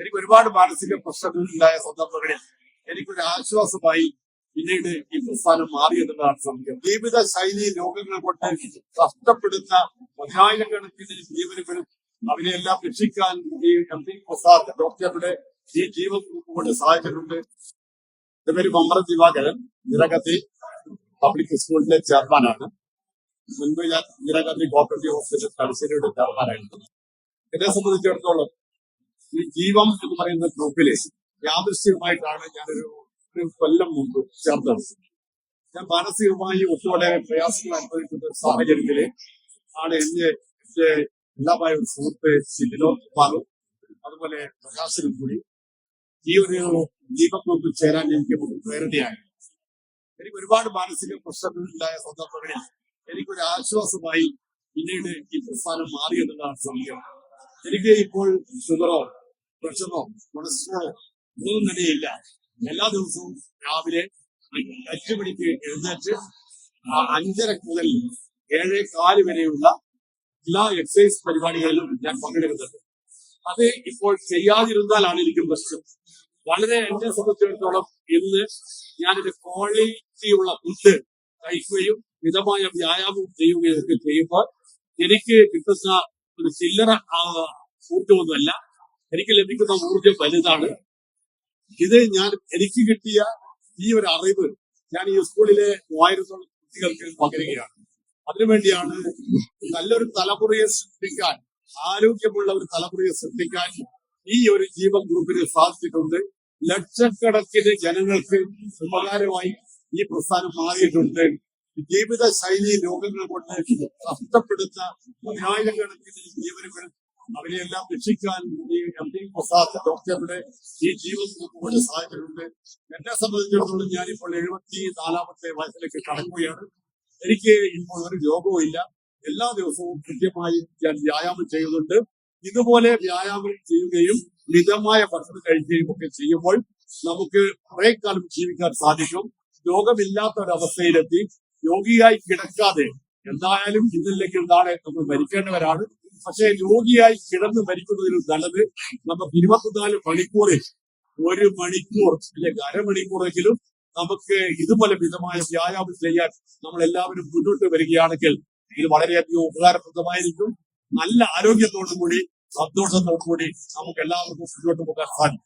എനിക്ക് ഒരുപാട് മാനസിക പ്രശ്നങ്ങൾ ഉണ്ടായ സന്ദർഭങ്ങളിൽ എനിക്കൊരു ആശ്വാസമായി പിന്നീട് ഈ പ്രസ്ഥാനം മാറിയെന്നുള്ളതാണ് സംഭവിക്കുന്നത് ജീവിത ശൈലി രോഗങ്ങൾ കൊണ്ട് കഷ്ടപ്പെടുന്ന പതിനായിരക്കണക്കിന് ജീവനുകളും അവരെല്ലാം രക്ഷിക്കാൻ ഈ എം പി പ്രസാദ് ഡോക്ടറുടെ ഈ ജീവൻ കൊണ്ട് സഹായിച്ചിട്ടുണ്ട്. എന്റെ പേര് മമ്ര ദിവാകരൻ നിരകത്തി പബ്ലിക് സ്കൂളിലെ ചെയർമാനാണ്. മുൻപ് ഞാൻ നിരകത്തി കോപ്പറേറ്റീവ് ഹോസ്പിറ്റൽ തലശ്ശേരിയുടെ ചെയർമാനായിരുന്നു. എന്നെ സംബന്ധിച്ചിടത്തോളം ഈ ജീവം എന്ന് പറയുന്ന ഗ്രൂപ്പിലെ യാദൃശ്യമായിട്ടാണ് ഞാനൊരു ഒരു കൊല്ലം മുമ്പ് ചേർത്തത് ഞാൻ മാനസികമായി ഒട്ടുവളരെ പ്രയാസങ്ങൾ അനുഭവിക്കുന്ന ഒരു സാഹചര്യത്തിൽ ആണ് എന്നെ എന്റെ എല്ലാമായ ഒരു സുഹൃത്ത് സിബിനോ കുമാറും അതുപോലെ പ്രകാശനും കൂടി ഈ ഒരു ഗ്രൂപ്പിൽ ചേരാൻ എനിക്ക് പ്രേരണയായി. എനിക്ക് ഒരുപാട് മാനസിക പ്രശ്നങ്ങൾ ഉണ്ടായ സന്ദർഭങ്ങളിൽ എനിക്കൊരു ആശ്വാസമായി പിന്നീട് ഈ പ്രസ്ഥാനം മാറിയെന്നുള്ളതാണ് സത്യം എനിക്ക് ഇപ്പോൾ ഷുഗറോ പ്രഷറോ കൊളസ്ട്രോളോ ഒന്നും തന്നെയില്ല എല്ലാ ദിവസവും രാവിലെ എട്ടു മണിക്ക് എഴുന്നേറ്റ് അഞ്ചര മുതൽ ഏഴേ കാൽ വരെയുള്ള എല്ലാ എക്സസൈസ് പരിപാടികളിലും ഞാൻ പങ്കെടുക്കുന്നുണ്ട്. അത് ഇപ്പോൾ ചെയ്യാതിരുന്നാലാണ് എനിക്ക് പ്രശ്നം. വളരെ എന്നെ സംബന്ധിച്ചിടത്തോളം ഇന്ന് ഞാനൊരു ക്വാളിറ്റിയുള്ള ഫുഡ് കഴിക്കുകയും മിതമായ വ്യായാമം ചെയ്യുകയും ഒക്കെ ചെയ്യുമ്പോൾ എനിക്ക് കിട്ടുന്ന ഒരു ചില്ലറ ആ, ഊർജമൊന്നുമല്ല എനിക്ക് ലഭിക്കുന്ന ഊർജം വലുതാണ്. ഇത് ഞാൻ എനിക്ക് കിട്ടിയ ഈ ഒരു അറിവ് ഞാൻ ഈ സ്കൂളിലെ മൂവായിരത്തോളം കുട്ടികൾക്ക് പകരുകയാണ്. അതിനുവേണ്ടിയാണ് നല്ലൊരു തലമുറയെ സൃഷ്ടിക്കാൻ ആരോഗ്യമുള്ള ഒരു തലമുറയെ സൃഷ്ടിക്കാൻ ഈ ഒരു ജീവൻ ഗ്രൂപ്പിന് സാധിച്ചിട്ടുണ്ട്. ലക്ഷക്കണക്കിന് ജനങ്ങൾക്ക് ഉപകാരമായി ഈ പ്രസ്ഥാനം മാറിയിട്ടുണ്ട്. ജീവിത ശൈലി രോഗങ്ങൾ കൊണ്ട് കഷ്ടപ്പെടുന്ന പതിനായിരക്കണക്കിന് ജീവനുകൾ അവരെയെല്ലാം രക്ഷിക്കാൻ ഈ പ്രസാദ് ഡോക്ടറുടെ ഈ ജീവൻ ഗ്രൂപ്പ് സഹായത്തിലുണ്ട് എന്നെ സംബന്ധിച്ചിടത്തോളം ഞാനിപ്പോൾ എഴുപത്തി നാലാമത്തെ വയസ്സിലേക്ക് കടക്കുകയാണ്. എനിക്ക് ഇപ്പോൾ ഒരു രോഗവും ഇല്ല. എല്ലാ ദിവസവും കൃത്യമായി ഞാൻ വ്യായാമം ചെയ്യുന്നുണ്ട്. ഇതുപോലെ വ്യായാമം ചെയ്യുകയും മിതമായ ഭക്ഷണം കഴിക്കുകയും ഒക്കെ ചെയ്യുമ്പോൾ നമുക്ക് കുറെ കാലം ജീവിക്കാൻ സാധിക്കും. രോഗമില്ലാത്ത ഒരവസ്ഥയിലെത്തി രോഗിയായി കിടക്കാതെ എന്തായാലും ഇന്നില്ലെങ്കിൽ നാളെ നമ്മൾ മരിക്കേണ്ടവരാണ്. പക്ഷേ രോഗിയായി കിടന്ന് മരിക്കുന്നതിന് നല്ലത് നമുക്ക് ഇരുപത്തിനാല് മണിക്കൂറിൽ ഒരു മണിക്കൂർ അല്ലെങ്കിൽ അരമണിക്കൂറെങ്കിലും നമുക്ക് ഇതുപോലെ വിധമായ വ്യായാമം ചെയ്യാൻ നമ്മൾ എല്ലാവരും മുന്നോട്ട് വരികയാണെങ്കിൽ ഇത് വളരെയധികം ഉപകാരപ്രദമായിരിക്കും. നല്ല ആരോഗ്യത്തോടും കൂടി സന്തോഷത്തോടു കൂടി നമുക്ക് എല്ലാവർക്കും മുന്നോട്ട് പോകാൻ സാധിക്കും.